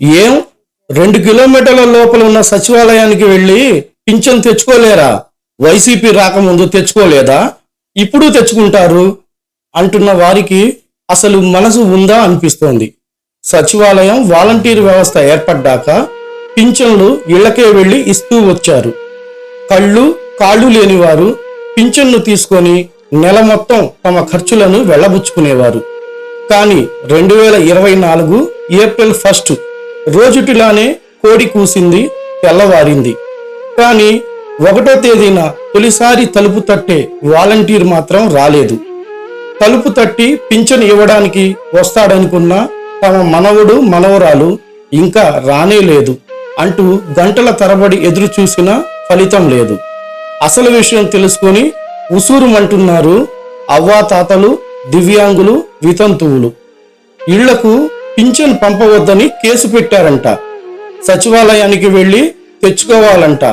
ఏం? రెండు కిలోమీటర్ల లోపల ఉన్న సచివాలయానికి వెళ్ళి పింఛన్ తెచ్చుకోలేరా? వైసీపీ రాకముందు తెచ్చుకోలేదా? ఇప్పుడు తెచ్చుకుంటారు అంటున్న వారికి అసలు మనసు ఉందా అనిపిస్తోంది. సచివాలయం వాలంటీర్ వ్యవస్థ ఏర్పడ్డాక పింఛన్లు ఇళ్ళకే వెళ్ళి ఇస్తూ వచ్చారు. కళ్ళు కాళ్ళు లేనివారు పింఛన్ను తీసుకొని నెల మొత్తం తమ ఖర్చులను వెళ్ళబుచ్చుకునేవారు. కానీ రెండు వేల ఇరవై నాలుగు ఏప్రిల్ ఫస్ట్ రోజుటిలానే కోడి కూసింది తెల్లవారింది. కానీ ఒకటో తేదీన తొలిసారి తలుపు తట్టే వాలంటీర్ మాత్రం రాలేదు. తలుపు తట్టి పింఛను ఇవ్వడానికి వస్తాడనుకున్న తమ మనవడు మనవరాలు ఇంకా రానే లేదు అంటూ గంటల తరబడి ఎదురు చూసిన ఫలితం లేదు. అసలు విషయం తెలుసుకొని ఉసూరుమంటున్నారు అవ్వాతాతలు దివ్యాంగులు వితంతువులు. ఇళ్ళకు పింఛన్ పంపవద్దని కేసు పెట్టారంట. సచివాలయానికి వెళ్ళి తెచ్చుకోవాలంట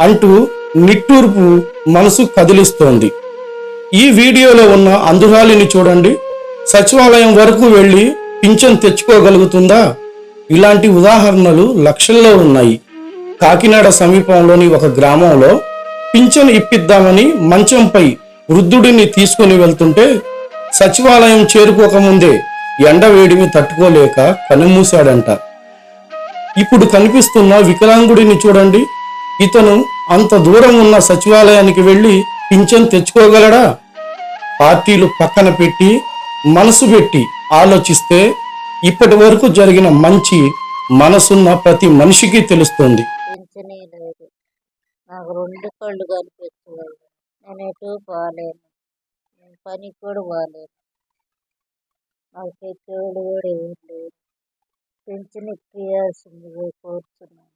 అంటూ నిట్టూర్పు మనసు కదిలిస్తోంది. ఈ వీడియోలో ఉన్న అందురాలిని చూడండి. సచివాలయం వరకు వెళ్ళి పింఛన్ తెచ్చుకోగలుగుతుందా? ఇలాంటి ఉదాహరణలు లక్షల్లో ఉన్నాయి. కాకినాడ సమీపంలోని ఒక గ్రామంలో పింఛన్ ఇప్పిద్దామని మంచంపై వృద్ధుడిని తీసుకుని వెళ్తుంటే సచివాలయం చేరుకోకముందే ఎండ వేడిమి తట్టుకోలేక కనుమూశాడంట ఇప్పుడు కనిపిస్తున్న వికలాంగుడిని చూడండి. ఇతను అంత దూరం ఉన్న సచివాలయానికి వెళ్ళి పింఛన్ తెచ్చుకోగలడా? పార్టీలు పక్కన పెట్టి మనసు పెట్టి ఆలోచిస్తే ఇప్పటి వరకు జరిగిన మంచి మనసున్న ప్రతి మనిషికి తెలుస్తుంది. నాకు రెండు కళ్ళు కనిపిస్తున్నాయి. నేను ఎటు పోలేను పనికి కూడా పోలేను. మాకు తెచ్చేవాళ్ళు కూడా ఏం లేదు పింఛన్ ఇప్పియాల్సిందిగా కోరుతున్నాను.